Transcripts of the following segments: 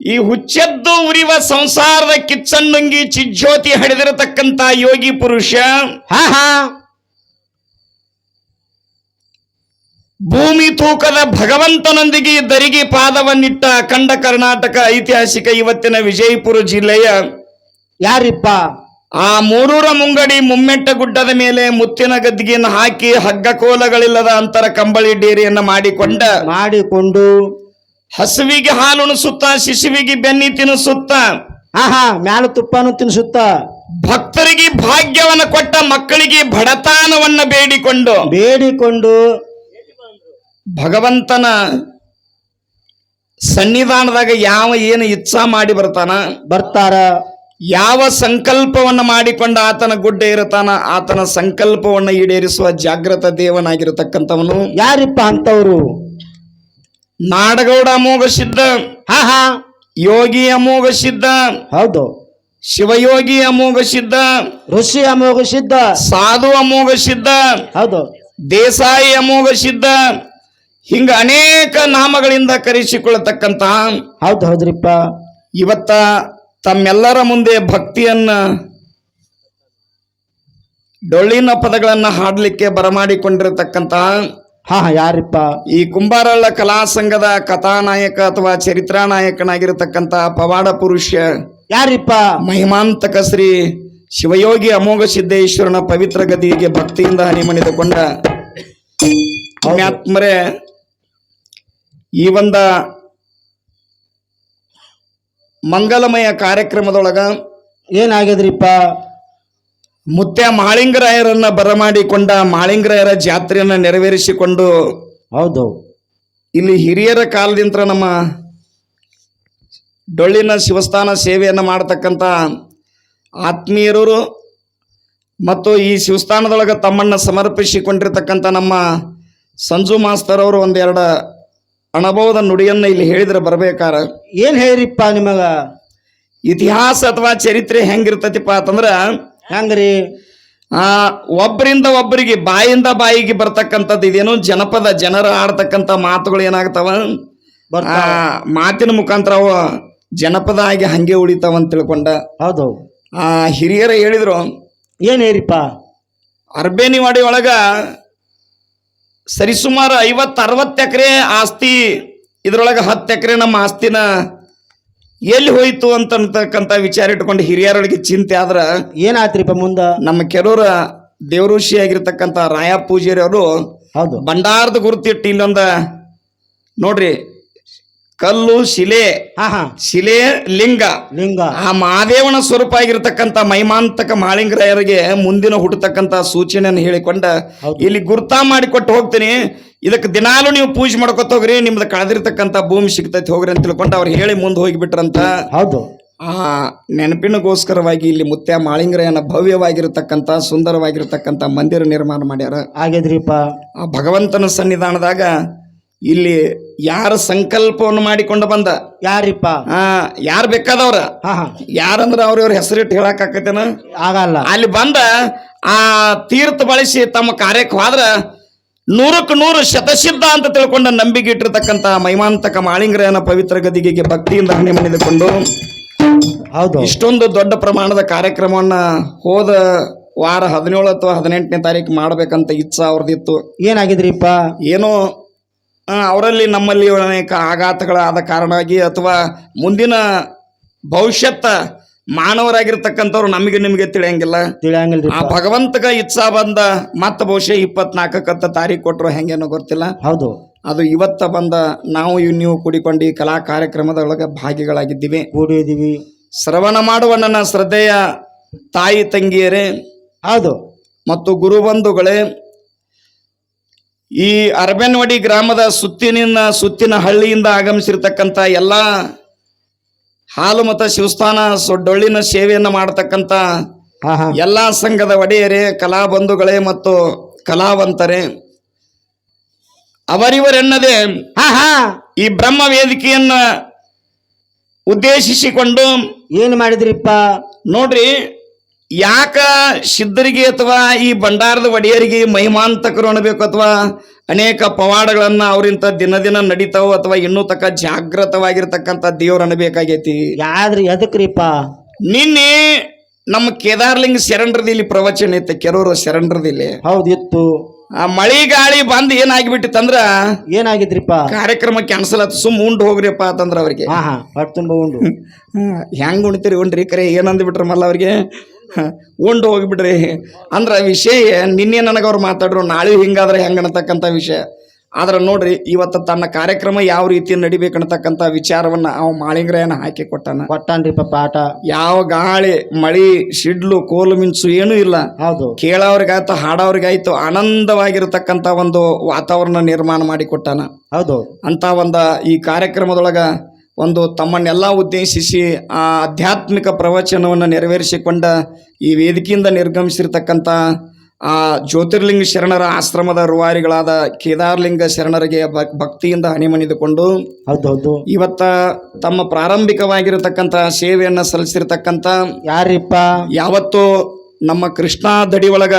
ಈ ಹುಚ್ಚೆದ್ದು ಉರಿವ ಸಂಸಾರದ ಕಿಚ್ಚನ್ನುಂಗಿ ಚಿಜ್ಯೋತಿ ಹಡಿದಿರತಕ್ಕಂತ ಯೋಗಿ ಪುರುಷ. ಭೂಮಿ ತೂಕದ ಭಗವಂತನೊಂದಿಗೆ ದರಿಗೆ ಪಾದವನ್ನಿಟ್ಟ ಅಖಂಡ ಕರ್ನಾಟಕ ಐತಿಹಾಸಿಕ ಇವತ್ತಿನ ವಿಜಯಪುರ ಜಿಲ್ಲೆಯ ಯಾರಿಪ್ಪ? ಆ ಮೂರೂರ ಮುಂಗಡಿ ಮುಮ್ಮೆಟ್ಟ ಗುಡ್ಡದ ಮೇಲೆ ಮುತ್ತಿನ ಗದ್ದಿಗೆಯನ್ನು ಹಾಕಿ ಹಗ್ಗ ಕೋಲಗಳಿಲ್ಲದ ಅಂತರ ಕಂಬಳಿ ಡೇರಿಯನ್ನು ಮಾಡಿಕೊಂಡ ಮಾಡಿಕೊಂಡು ಹಸುವಿಗೆ ಹಾಲುಣಿಸುತ್ತ ಶಿಶುವಿಗೆ ಬೆನ್ನಿ ತಿನ್ನಿಸುತ್ತ? ಆಹಾ ಹಾ ಮ್ಯಾಲ ತುಪ್ಪನು ತಿನ್ನಿಸುತ್ತ? ಭಕ್ತರಿಗೆ ಭಾಗ್ಯವನ್ನು ಕೊಟ್ಟ ಮಕ್ಕಳಿಗೆ ಬಡತನವನ್ನ ಬೇಡಿಕೊಂಡು. ಬೇಡಿಕೊಂಡು. ಭಗವಂತನ ಸನ್ನಿಧಾನದಾಗ ಯಾವ ಏನು ಇಚ್ಛಾ ಮಾಡಿ ಬರ್ತಾನ? ಬರ್ತಾರ. ಯಾವ ಸಂಕಲ್ಪವನ್ನ ಮಾಡಿಕೊಂಡ ಆತನ ಗುಡ್ಡ ಇರುತ್ತಾನ? ಆತನ ಸಂಕಲ್ಪವನ್ನ ಈಡೇರಿಸುವ ಜಾಗೃತ ದೇವನಾಗಿರತಕ್ಕಂಥವನು. ಯಾರಿಪ್ಪ ಅಂತವ್ರು ನಾಡಗೌಡ ಅಮೋಘ ಸಿದ್ಧ. ಹಾ ಹಾ. ಯೋಗಿ ಅಮೋಘ ಸಿದ್ಧ. ಹೌದು. ಶಿವಯೋಗಿ ಅಮೋಘ ಸಿದ್ಧ. ಋಷಿ ಅಮೋಘ ಸಿದ್ಧ. ಸಾಧು ಅಮೋಘ ಸಿದ್ಧ. ಹೌದು. ದೇಸಾಯಿ ಅಮೋಘ ಸಿದ್ಧ. ಹಿಂಗ ಅನೇಕ ನಾಮಗಳಿಂದ ಕರೆಸಿಕೊಳ್ಳತಕ್ಕಂತ ಹೌದು ಹೌದ್ರಿಪ್ಪ. ಇವತ್ತ ತಮ್ಮೆಲ್ಲರ ಮುಂದೆ ಭಕ್ತಿಯನ್ನ ಡೊಳ್ಳಿನ ಪದಗಳನ್ನ ಹಾಡಲಿಕ್ಕೆ ಬರಮಾಡಿಕೊಂಡಿರತಕ್ಕಂತ ಹಾ ಯಾರಿಪ್ಪ? ಈ ಕುಂಬಾರಳ್ಳ ಕಲಾ ಸಂಘದ ಕಥಾನಾಯಕ ಅಥವಾ ಚರಿತ್ರಾ ನಾಯಕನಾಗಿರತಕ್ಕಂತ ಪವಾಡ ಪುರುಷ ಯಾರಿಪ್ಪ? ಮಹಿಮಾಂತಕ ಶ್ರೀ ಶಿವಯೋಗಿ ಅಮೋಘ ಸಿದ್ದೇಶ್ವರನ ಪವಿತ್ರ ಗದಿಗೆ ಭಕ್ತಿಯಿಂದ ಹನಿಮಣಿದುಕೊಂಡ ಪುಣ್ಯಾತ್ಮರೇ ಈ ಒಂದ ಮಂಗಲಮಯ ಕಾರ್ಯಕ್ರಮದೊಳಗ ಏನಾಗ್ಯದ್ರಿಪ್ಪ? ಮುತ್ಯ ಮಾಳಿಂಗರಾಯರನ್ನ ಬರಮಾಡಿಕೊಂಡ ಮಾಳಿಂಗರಾಯರ ಜಾತ್ರೆಯನ್ನ ನೆರವೇರಿಸಿಕೊಂಡು ಹೌದು. ಇಲ್ಲಿ ಹಿರಿಯರ ಕಾಲದಿಂದ ನಮ್ಮ ಡೊಳ್ಳಿನ ಶಿವಸ್ಥಾನ ಸೇವೆಯನ್ನು ಮಾಡತಕ್ಕಂಥ ಆತ್ಮೀಯರು ಮತ್ತು ಈ ಶಿವಸ್ಥಾನದೊಳಗೆ ತಮ್ಮನ್ನು ಸಮರ್ಪಿಸಿಕೊಂಡಿರ್ತಕ್ಕಂಥ ನಮ್ಮ ಸಂಜು ಮಾಸ್ತರ್ ಅವರು ಒಂದೆರಡು ಅನುಭವದ ನುಡಿಯನ್ನು ಇಲ್ಲಿ ಹೇಳಿದ್ರೆ ಬರಬೇಕಾರ. ಏನು ಹೇಳಿರಿಪ್ಪ ನಿಮಗೆ? ಇತಿಹಾಸ ಅಥವಾ ಚರಿತ್ರೆ ಹೆಂಗಿರ್ತತಿಪ್ಪ ಅಂತಂದ್ರ ಹೆಂಗ್ರಿ? ಆ ಒಬ್ಬರಿಂದ ಒಬ್ಬರಿಗೆ ಬಾಯಿಂದ ಬಾಯಿಗೆ ಬರ್ತಕ್ಕಂಥದ್ದು ಇದೇನು ಜನಪದ ಜನರ ಆಡ್ತಕ್ಕಂಥ ಮಾತುಗಳು ಏನಾಗ್ತಾವ? ಮಾತಿನ ಮುಖಾಂತರ ಅವ ಜನಪದ ಆಗಿ ಹಂಗೆ ಉಳಿತಾವ ಅಂತ ತಿಳ್ಕೊಂಡ. ಹೌದು. ಆ ಹಿರಿಯರ ಹೇಳಿದ್ರು ಏನ್ ಹೇರಿಪ್ಪ ಅರ್ಬೇನಿವಾಡಿ ಒಳಗ ಸರಿಸುಮಾರು ಐವತ್ತು ಅರವತ್ತು ಎಕರೆ ಆಸ್ತಿ ಇದ್ರೊಳಗೆ ಹತ್ತು ಎಕರೆ ನಮ್ಮ ಆಸ್ತಿನ ಎಲ್ಲಿ ಹೋಯ್ತು ಅಂತ ಅಂತಕ್ಕಂಥ ವಿಚಾರ ಇಟ್ಕೊಂಡು ಹಿರಿಯರೊಳಗೆ ಚಿಂತೆ ಆದ್ರ ಏನಾಯ್ತ್ರಿಪ್ಪ ಮುಂದ? ನಮ್ಮ ಕೆಲವರ ದೇವಋಷಿ ಆಗಿರ್ತಕ್ಕಂಥ ರಾಯ ಪೂಜಾರಿ ಅವರು ಹೌದು. ಭಂಡಾರದ ಗುರುತಿಟ್ಟು ಇಲ್ಲೊಂದ ನೋಡ್ರಿ ಕಲ್ಲು ಶಿಲೆ ಶಿಲೆ ಲಿಂಗ. ಲಿಂಗ. ಆ ಮಹಾದೇವನ ಸ್ವರೂಪ ಆಗಿರತಕ್ಕಂತ ಮೈಮಾಂತಕ ಮಾಳಿಂಗರಾಯರಿಗೆ ಮುಂದಿನ ಹುಟ್ಟತಕ್ಕಂತ ಸೂಚನೆಯನ್ನು ಹೇಳಿಕೊಂಡ. ಇಲ್ಲಿ ಗುರ್ತಾ ಮಾಡಿಕೊಟ್ಟು ಹೋಗ್ತೀನಿ. ಇದಕ್ಕೆ ದಿನಾಲು ನೀವು ಪೂಜೆ ಮಾಡ್ಕೊತ ಹೋಗ್ರಿ ನಿಮ್ದು ಕಳೆದಿರ್ತಕ್ಕಂತ ಭೂಮಿ ಸಿಗ್ತೈತಿ ಹೋಗ್ರಿ ಅಂತ ತಿಳ್ಕೊಂಡು ಅವ್ರು ಹೇಳಿ ಮುಂದೆ ಹೋಗಿಬಿಟ್ರಂತ. ಹೌದು. ಆ ನೆನಪಿನಗೋಸ್ಕರವಾಗಿ ಇಲ್ಲಿ ಮುತ್ಯ ಮಾಳಿಂಗರಾಯನ ಭವ್ಯವಾಗಿರತಕ್ಕಂತ ಸುಂದರವಾಗಿರತಕ್ಕಂತ ಮಂದಿರ ನಿರ್ಮಾಣ ಮಾಡ್ಯಾರ. ಆಗ್ಯದ್ರಿಪ್ಪ ಆ ಭಗವಂತನ ಸನ್ನಿಧಾನದಾಗ ಇಲ್ಲಿ ಯಾರ ಸಂಕಲ್ಪವನ್ನು ಮಾಡಿಕೊಂಡು ಬಂದ? ಯಾರಿಪ್ಪ? ಆ ಯಾರು ಬೇಕಾದವ್ರ? ಹಾ ಹಾ. ಯಾರಂದ್ರ ಅವ್ರವ್ರ ಹೆಸರಿಟ್ಟು ಹೇಳಕ್ ಆಕತೇನ ಆಗಲ್ಲ. ಅಲ್ಲಿ ಬಂದ ಆ ತೀರ್ಥ ಬಳಸಿ ತಮ್ಮ ಕಾರ್ಯಕ್ಕೆ ಹೋದ್ರ ನೂರಕ್ಕೆ ನೂರು ಶತಸಿದ್ಧ ಅಂತ ತಿಳ್ಕೊಂಡ ನಂಬಿಕೆ ಇಟ್ಟಿರ್ತಕ್ಕಂಥ ಮೈಮಾಂತಕ ಮಾಳಿಂಗ್ರಯನ ಪವಿತ್ರ ಗದಿಗೆಗೆ ಭಕ್ತಿಯಿಂದ ಹಣೆ ಮಣಿದುಕೊಂಡು ಹೌದು. ಇಷ್ಟೊಂದು ದೊಡ್ಡ ಪ್ರಮಾಣದ ಕಾರ್ಯಕ್ರಮವನ್ನ ಹೋದ ವಾರ ಹದಿನೇಳು ಅಥವಾ ಹದಿನೆಂಟನೇ ತಾರೀಕು ಮಾಡ್ಬೇಕಂತ ಇಚ್ಛಾ ಅವ್ರದ್ದಿತ್ತು. ಏನಾಗಿದ್ರಿಪ್ಪ? ಏನೋ ಅವರಲ್ಲಿ ನಮ್ಮಲ್ಲಿ ಅನೇಕ ಆಘಾತಗಳಾದ ಕಾರಣವಾಗಿ ಅಥವಾ ಮುಂದಿನ ಭವಿಷ್ಯತ್ತ ಮಾನವರಾಗಿರ್ತಕ್ಕಂಥವ್ರು ನಮಗೆ ನಿಮಗೆ ತಿಳಿಯಂಗಿಲ್ಲ. ತಿಳಿಯಂಗಿಲ್ಲ ಆ ಭಗವಂತಗ ಇಚ್ಛಾ ಬಂದ ಮತ್ತೆ ಬಹುಶಃ ಇಪ್ಪತ್ನಾಲ್ಕಕ್ಕಂತ ತಾರೀಕು ಕೊಟ್ಟರು ಹೆಂಗೇನೋ ಗೊತ್ತಿಲ್ಲ. ಹೌದು. ಅದು ಇವತ್ತ ಬಂದ ನಾವು ಇವ್ ನೀವು ಕೂಡಿಕೊಂಡು ಈ ಕಲಾ ಕಾರ್ಯಕ್ರಮದೊಳಗೆ ಭಾಗಿಗಳಾಗಿದ್ದೀವಿ. ಕೂಡಿದೀವಿ. ಶ್ರವಣ ಮಾಡುವ ನನ್ನ ಶ್ರದ್ಧೆಯ ತಾಯಿ ತಂಗಿಯರೇ ಹೌದು. ಮತ್ತು ಗುರುಬಂಧುಗಳೇ ಈ ಅರಬೆನ್ವಡಿ ಗ್ರಾಮದ ಸುತ್ತಿನ ಸುತ್ತಿನ ಹಳ್ಳಿಯಿಂದ ಆಗಮಿಸಿರ್ತಕ್ಕಂಥ ಎಲ್ಲ ಹಾಲು ಮತ ಶಿವಸ್ಥಾನ ಡೊಳ್ಳಿನ ಸೇವೆಯನ್ನು ಮಾಡತಕ್ಕಂಥ ಎಲ್ಲ ಸಂಘದ ಒಡೆಯರೇ ಕಲಾಬಂಧುಗಳೇ ಮತ್ತು ಕಲಾವಂತರೇ. ಅವರಿವರೆನ್ನದೆ ಈ ಬ್ರಹ್ಮ ವೇದಿಕೆಯನ್ನ ಉದ್ದೇಶಿಸಿಕೊಂಡು ಏನು ಮಾಡಿದ್ರಿಪ್ಪ? ನೋಡ್ರಿ ಯಾಕ ಸಿದ್ಧರಿಗೆ ಅಥವಾ ಈ ಭಂಡಾರದ ಒಡೆಯರಿಗೆ ಮಹಿಮಾಂತಕರು ಅನ್ನಬೇಕು ಅಥವಾ ಅನೇಕ ಪವಾಡಗಳನ್ನ ಅವರಿಂತ ದಿನ ದಿನ ನಡೀತಾವ ಅಥವಾ ಇನ್ನೂ ತಕ್ಕ ಜಾಗೃತವಾಗಿರ್ತಕ್ಕಂಥ ದೇವ್ರ ಅನ್ಬೇಕಾಗೈತಿ ಯಾದ್ರಿ ಎದಕ್ರಿಪ್ಪ? ನಿನ್ನೆ ನಮ್ಮ ಕೇದಾರ್ಲಿಂಗ ಶರಣರದಿಲ್ಲಿ ಪ್ರವಚನ ಇತ್ತು ಕೆರೂರು ಶರಣರದಿಲ್ಲಿ ಹೌದಿತ್ತು. ಇತ್ತು ಆ ಮಳಿ ಗಾಳಿ ಬಂದ್ ಏನಾಗ್ಬಿಟ್ಟಿತ್ತಂದ್ರ ಏನಾಗಿದ್ರಿಪ್ಪ? ಕಾರ್ಯಕ್ರಮ ಕ್ಯಾನ್ಸಲ್ ಆತು ಸುಮ್ ಉಂಡ್ ಹೋಗ್ರಿಪ್ಪ ಅಂತಂದ್ರ ಅವ್ರಿಗೆ. ಹಾ ಹಾ ಹೊಟ್ಟೆ ತುಂಬ ಉಂಡು. ಹೆಂಗ್ ಉಣ್ತೀರಿ ಉಂಡ್ರಿ ಕರೆ ಏನಂದ್ಬಿಟ್ರ ಮಲ್ಲ ಅವ್ರಿಗೆ? ಉಂಡು ಹೋಗ್ಬಿಡ್ರಿ. ಅಂದ್ರೆ ವಿಷಯ ನಿನ್ನೆ ನನಗೆ ಅವ್ರು ಮಾತಾಡ್ರು ನಾಳೆ ಹಿಂಗಾದ್ರೆ ಹೆಂಗೆ ಅನ್ನತಕ್ಕಂಥ ವಿಷಯ. ಆದ್ರೆ ನೋಡ್ರಿ ಇವತ್ತು ತನ್ನ ಕಾರ್ಯಕ್ರಮ ಯಾವ ರೀತಿ ನಡಿಬೇಕನ್ನತಕ್ಕಂಥ ವಿಚಾರವನ್ನ ಅವ ಮಾಳಿಂಗ್ರಯನ ಹಾಕಿ ಕೊಟ್ಟಾನ. ಕೊಟ್ಟಾನ್ರಿಪ್ಪ ಪಾಠ ಯಾವ ಗಾಳಿ ಮಳಿ ಸಿಡ್ಲು ಕೋಲು ಮಿಂಚು ಏನೂ ಇಲ್ಲ. ಹೌದು. ಕೇಳೋರಿಗಾಯ್ತು ಹಾಡೋರಿಗಾಯ್ತು ಆನಂದವಾಗಿರತಕ್ಕಂಥ ಒಂದು ವಾತಾವರಣ ನಿರ್ಮಾಣ ಮಾಡಿ ಕೊಟ್ಟಾನ. ಹೌದು. ಅಂತ ಒಂದು ಈ ಕಾರ್ಯಕ್ರಮದೊಳಗ ಒಂದು ತಮ್ಮನ್ನೆಲ್ಲ ಉದ್ದೇಶಿಸಿ ಆ ಆಧ್ಯಾತ್ಮಿಕ ಪ್ರವಚನವನ್ನು ನೆರವೇರಿಸಿಕೊಂಡ ಈ ವೇದಿಕೆಯಿಂದ ನಿರ್ಗಮಿಸಿರ್ತಕ್ಕಂಥ ಆ ಜ್ಯೋತಿರ್ಲಿಂಗ ಶರಣರ ಆಶ್ರಮದ ರೂವಾರಿಗಳಾದ ಕೇದಾರ್ಲಿಂಗ ಶರಣರಿಗೆ ಭಕ್- ಭಕ್ತಿಯಿಂದ ಹಣಿಮಣಿದುಕೊಂಡು ಇವತ್ತ ತಮ್ಮ ಪ್ರಾರಂಭಿಕವಾಗಿರತಕ್ಕಂಥ ಸೇವೆಯನ್ನು ಸಲ್ಲಿಸಿರ್ತಕ್ಕಂಥ ಯಾರಿಪ್ಪ? ಯಾವತ್ತು ನಮ್ಮ ಕೃಷ್ಣ ದಡಿ ಒಳಗ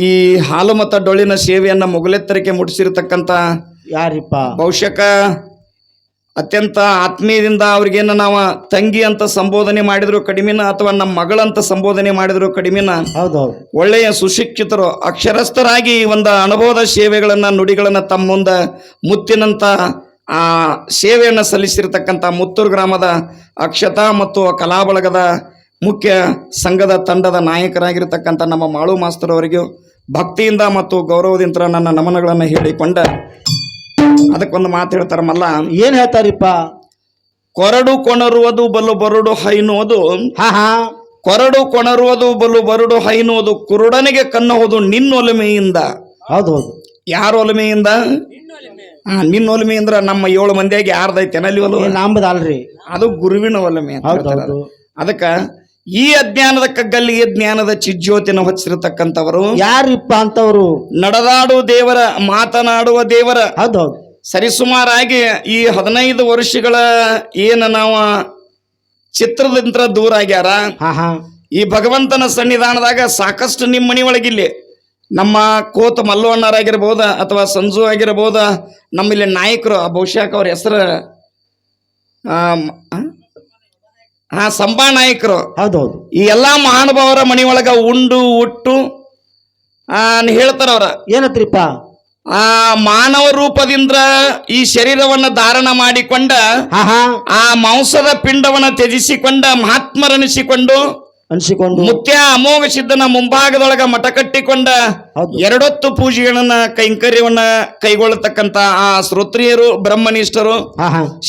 ಈ ಹಾಲು ಮತ್ತು ಡೊಳ್ಳಿನ ಸೇವೆಯನ್ನು ಮುಗಲೆತ್ತರಕ್ಕೆ ಮುಟ್ಟಿಸಿರ್ತಕ್ಕಂಥ ಯಾರಿಪ್ಪ? ಬಹುಶಃ ಅತ್ಯಂತ ಆತ್ಮೀಯದಿಂದ ಅವ್ರಿಗೇನು ನಾವು ತಂಗಿ ಅಂತ ಸಂಬೋಧನೆ ಮಾಡಿದ್ರು ಕಡಿಮೆನ ಅಥವಾ ನಮ್ಮ ಮಗಳಂತ ಸಂಬೋಧನೆ ಮಾಡಿದ್ರು ಕಡಿಮೆನ ಹೌದು ಒಳ್ಳೆಯ ಸುಶಿಕ್ಷಿತರು ಅಕ್ಷರಸ್ಥರಾಗಿ ಒಂದು ಅನುಭವದ ಸೇವೆಗಳನ್ನ ನುಡಿಗಳನ್ನ ತಮ್ಮ ಮುಂದೆ ಮುತ್ತಿನಂತ ಆ ಸೇವೆಯನ್ನು ಸಲ್ಲಿಸಿರ್ತಕ್ಕಂಥ ಮುತ್ತೂರು ಗ್ರಾಮದ ಅಕ್ಷತಾ ಮತ್ತು ಕಲಾಬಳಗದ ಮುಖ್ಯ ಸಂಘದ ತಂಡದ ನಾಯಕರಾಗಿರ್ತಕ್ಕಂಥ ನಮ್ಮ ಮಾಳು ಮಾಸ್ತರವರಿಗೂ ಭಕ್ತಿಯಿಂದ ಮತ್ತು ಗೌರವದಿಂದ ನನ್ನ ನಮನಗಳನ್ನು ಹೇಳಿಕೊಂಡ ಅದಕ್ಕೊಂದು ಮಾತು ಹೇಳ್ತಾರ ಮಲ್ಲ. ಏನ್ ಹೇಳ್ತಾರಿಪ್ಪ? ಕೊರಡು ಕೊಣರುವುದು ಬಲು ಬರುಡು ಹೈನುವುದು ಹಾ ಹಾ. ಕೊರಡು ಕೊಣರುವುದು ಬಲು ಬರುಡು ಹೈನುವುದು ಕುರುಡನಿಗೆ ಕನ್ನುವುದು ನಿನ್ನೊಲಮೆಯಿಂದ ಹೌದು ಹೌದು. ಯಾರ ಒಲಮೆಯಿಂದ? ಹಾ ನಿನ್ನ ಒಲಮೆ ಅಂದ್ರ ನಮ್ಮ ಏಳು ಮಂದಿಯಾಗಿ ಯಾರ್ದೈತೆ ಅಲ್ಲಿ ಒಲವು? ಅಲ್ರಿ? ಅದು ಗುರುವಿನ ಒಲಮೆ ಅಂತ ಹೇಳ್ತಾರೆ. ಅದಕ್ಕ ಈ ಅಜ್ಞಾನದ ಕಗ್ಗಲ್ಲಿ ಜ್ಞಾನದ ಚಿಜ್ಯೋತಿನ ಹೊಚ್ಚಿರತಕ್ಕಂಥವರು. ಯಾರಿಪ್ಪ ಅಂತವರು? ನಡೆದಾಡು ದೇವರ ಮಾತನಾಡುವ ದೇವರ. ಹೌದು ಹೌದು. ಸರಿಸುಮಾರಾಗಿ ಈ ಹದಿನೈದು ವರ್ಷಗಳ ಏನು ನಾವು ಚಿತ್ರದಿಂದ ದೂರ ಆಗ್ಯಾರ? ಈ ಭಗವಂತನ ಸನ್ನಿಧಾನದಾಗ ಸಾಕಷ್ಟು ನಿಮ್ಮ ಮನಿ ಒಳಗಿಲ್ಲಿ ನಮ್ಮ ಕೋತ ಮಲ್ಲವಣ್ಣರಾಗಿರ್ಬೋದ ಅಥವಾ ಸಂಜು ಆಗಿರ್ಬೋದ ನಮ್ಮಲ್ಲಿ ನಾಯಕರು ಆ ಬಹುಶಃ ಅವ್ರ ಹೆಸರು ಹಾ ಸಂಬಾ ನಾಯಕರು. ಹೌದು ಹೌದು ಈ ಎಲ್ಲಾ ಮಹಾನುಭಾವರ ಮನೆಯೊಳಗ ಉಂಡು ಉಟ್ಟು ಹೇಳ್ತಾರ ಅವ್ರ ಏನತ್ರಿಪ್ಪ? ಆ ಮಾನವ ರೂಪದಿಂದ ಈ ಶರೀರವನ್ನ ಧಾರಣ ಮಾಡಿಕೊಂಡ ಆ ಮಾಂಸದ ಪಿಂಡವನ್ನ ತ್ಯಜಿಸಿಕೊಂಡ ಮಹಾತ್ಮರನಿಸಿಕೊಂಡು ಅನಿಸಿಕೊಂಡು. ಮುತ್ಯ ಅಮೋಘ ಸಿದ್ಧನ ಮುಂಭಾಗದೊಳಗ ಮಠ ಕಟ್ಟಿಕೊಂಡ. ಎರಡೊತ್ತು ಪೂಜೆಗಳನ್ನ ಕೈಂಕರ್ಯವನ್ನ ಕೈಗೊಳ್ಳತಕ್ಕಂತ ಆ ಶ್ರೋತ್ರಿಯರು ಬ್ರಹ್ಮನಿಷ್ಠರು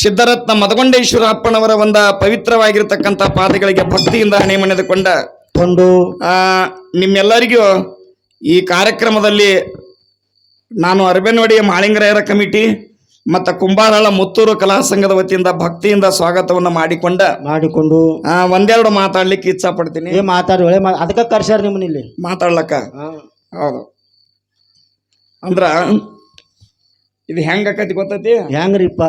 ಸಿದ್ಧರತ್ನ ಮದಗೊಂಡೇಶ್ವರ ಅಪ್ಪನವರ ಒಂದ ಪವಿತ್ರವಾಗಿರತಕ್ಕಂತ ಪಾದಗಳಿಗೆ ಭಕ್ತಿಯಿಂದ ಹಣೆಮಣೆದುಕೊಂಡ ಕೊಂಡು ಆ ನಿಮ್ಮೆಲ್ಲರಿಗೂ ಈ ಕಾರ್ಯಕ್ರಮದಲ್ಲಿ ನಾನು ಅರಬೇನವಾಡಿಯ ಮಾಳಿಂಗರಾಯರ ಕಮಿಟಿ ಮತ್ತು ಕುಂಬಾರಳ ಮುತ್ತೂರು ಕಲಾ ಸಂಘದ ವತಿಯಿಂದ ಭಕ್ತಿಯಿಂದ ಸ್ವಾಗತವನ್ನು ಮಾಡಿಕೊಂಡ ಮಾಡಿಕೊಂಡು ಆ, ಒಂದೆರಡು ಮಾತಾಡ್ಲಿಕ್ಕೆ ಇಚ್ಛಾ ಪಡ್ತೀನಿ. ಏ ಮಾತಾಡಿ ಒಳ್ಳೆ ಮಾ ಅದಕ್ಕ ಕರ್ಸ್ಯಾರ ನಿಮ್ಮನ್ನ ಇಲ್ಲಿ. ಮಾತಾಡ್ಲಕ್ಕ? ಹೌದು. ಅಂದ್ರ ಇದು ಹೆಂಗ ಆಕತಿ ಗೊತ್ತೈತಿ? ಹೆಂಗ್ರಿಪ್ಪ?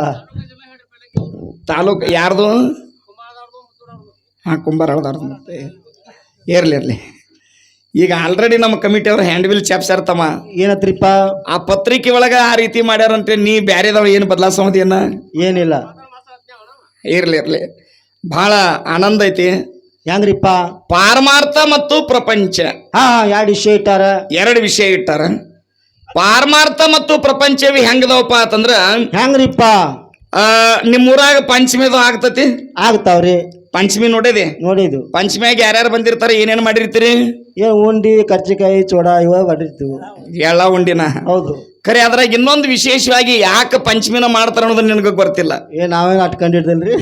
ತಾಲೂಕು ಯಾರ್ದು? ಹಾ ಕುಂಬಾರಳದಾರ್ದು ಮತ್ತೆ. ಇರ್ಲಿ ಇರ್ಲಿ. ಈಗ ಆಲ್ರೆಡಿ ನಮ್ಮ ಕಮಿಟಿ ಅವ್ರ ಹ್ಯಾಂಡ್ ಬಿಲ್ ಚಾಪ್ಸ್ಯಾರ ತಮ್ಮ ಏನತ್ರಿಪ್ಪ? ಆ ಪತ್ರಿಕೆ ಒಳಗ ಆ ರೀತಿ ಮಾಡ್ಯಾರಂತೆ ನೀ ಬ್ಯಾರೆದವ ಏನು ಬದಲಾಸೋದೇನ ಏನಿಲ್ಲ. ಇರ್ಲಿ ಇರ್ಲಿ. ಬಹಳ ಆನಂದ ಐತಿ. ಹೆಂಗ್ರಿಪ್ಪ? ಪಾರಮಾರ್ಥ ಮತ್ತು ಪ್ರಪಂಚ. ಹಾ ಎರಡು ವಿಷಯ ಇಟ್ಟಾರ. ಎರಡು ವಿಷಯ ಇಟ್ಟಾರ. ಪಾರಮಾರ್ಥ ಮತ್ತು ಪ್ರಪಂಚವಿ ಹೆಂಗದವಪ್ಪ ಅಂತಂದ್ರ ಹೆಂಗ್ರಿಪ್ಪ? ಆ ನಿಮ್ಮೂರಾಗ ಪಂಚಮಿದು ಆಗ್ತತಿ. ಆಗ್ತಾವ್ರಿ. ಪಂಚಮಿ ನೋಡಿದೆ? ನೋಡಿದು ಪಂಚಮಿಯಾಗ ಯಾರ್ಯಾರು ಬಂದಿರ್ತಾರೆ ಏನೇನು ಮಾಡಿರ್ತೀರಿ? ಏನ್ ಉಂಡಿ ಕರ್ಜಿಕಾಯಿ ಚೋಡ ಇವ ಬಡಿರ್ತೀವಿ ಎಲ್ಲ ಉಂಡಿನ. ಹೌದು. ಖರೆ ಅದ್ರಾಗ ಇನ್ನೊಂದು ವಿಶೇಷವಾಗಿ ಯಾಕೆ ಪಂಚಮಿನ ಮಾಡ್ತಾರ ಅನ್ನೋದು ನಿನಗೆ ಗೊತ್ತಿಲ್ಲ. ಏ ನಾವೇನು ಅಟ್ಕೊಂಡಿದ್ದಲ್ರಿ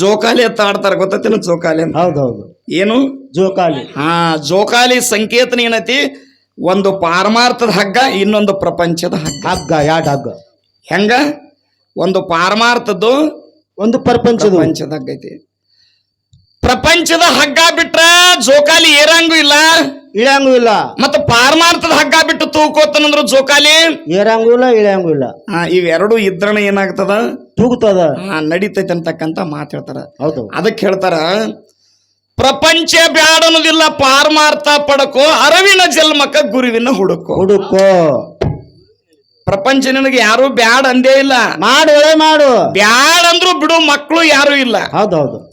ಜೋಕಾಲಿ ಅಂತ ಆಡ್ತಾರ ಗೊತ್ತೇನು ಜೋಕಾಲಿ ಅಂತ? ಹೌದು ಹೌದು ಏನು? ಜೋಕಾಲಿ. ಹಾ ಜೋಕಾಲಿ ಸಂಕೇತನ ಏನೈತಿ? ಒಂದು ಪಾರಮಾರ್ಥದ ಹಗ್ಗ ಇನ್ನೊಂದು ಪ್ರಪಂಚದ ಹಗ್ಗ. ಹಗ್ಗ ಯಾಡ್ ಹಗ್ಗ? ಹೆಂಗ? ಒಂದು ಪಾರಮಾರ್ಥದ್ದು ಒಂದು ಪ್ರಪಂಚದ ಪ್ರಪಂಚದ ಹಗ್ಗ ಐತಿ. ಪ್ರಪಂಚದ ಹಗ್ಗ ಬಿಟ್ರ ಜೋಕಾಲಿ ಏರಂಗೂ ಇಲ್ಲ? ಇಳಿಯಂಗೂ ಇಲ್ಲ. ಮತ್ತ ಪಾರಮಾರ್ಥದ ಹಗ್ಗ ಬಿಟ್ಟು ತೂಕೋತನಂದ್ರು ಜೋಕಾಲಿ? ಏರಂಗೂ ಇಲ್ಲ ಇಳಿಯಂಗೂ ಇಲ್ಲ. ಹಾ ಇವೆರಡು ಇದ್ರಣ ಏನಾಗ್ತದ? ತೂಗುತ್ತದ ಹಾ ನಡೀತೈತೆ ಅಂತಕ್ಕಂತ ಮಾತು ಹೇಳ್ತಾರ. ಹೌದು. ಅದಕ್ಕೆ ಹೇಳ್ತಾರ ಪ್ರಪಂಚ ಬ್ಯಾಡನ್ನೋದಿಲ್ಲ ಪಾರಮಾರ್ಥ ಪಡಕೋ ಅರವಿನ ಜನ್ಮಕ್ಕ ಗುರುವಿನ ಹುಡುಕೋ. ಹುಡುಕೋ. ಪ್ರಪಂಚ ನಿನಗೆ ಯಾರು ಬ್ಯಾಡ್ ಅಂದೇ ಇಲ್ಲ. ಮಾಡು ಒಳ್ಳೆ ಮಾಡು. ಬ್ಯಾಡ್ ಅಂದ್ರು ಬಿಡು ಮಕ್ಕಳು ಯಾರು ಇಲ್ಲ. ಹೌದು ಹೌದು.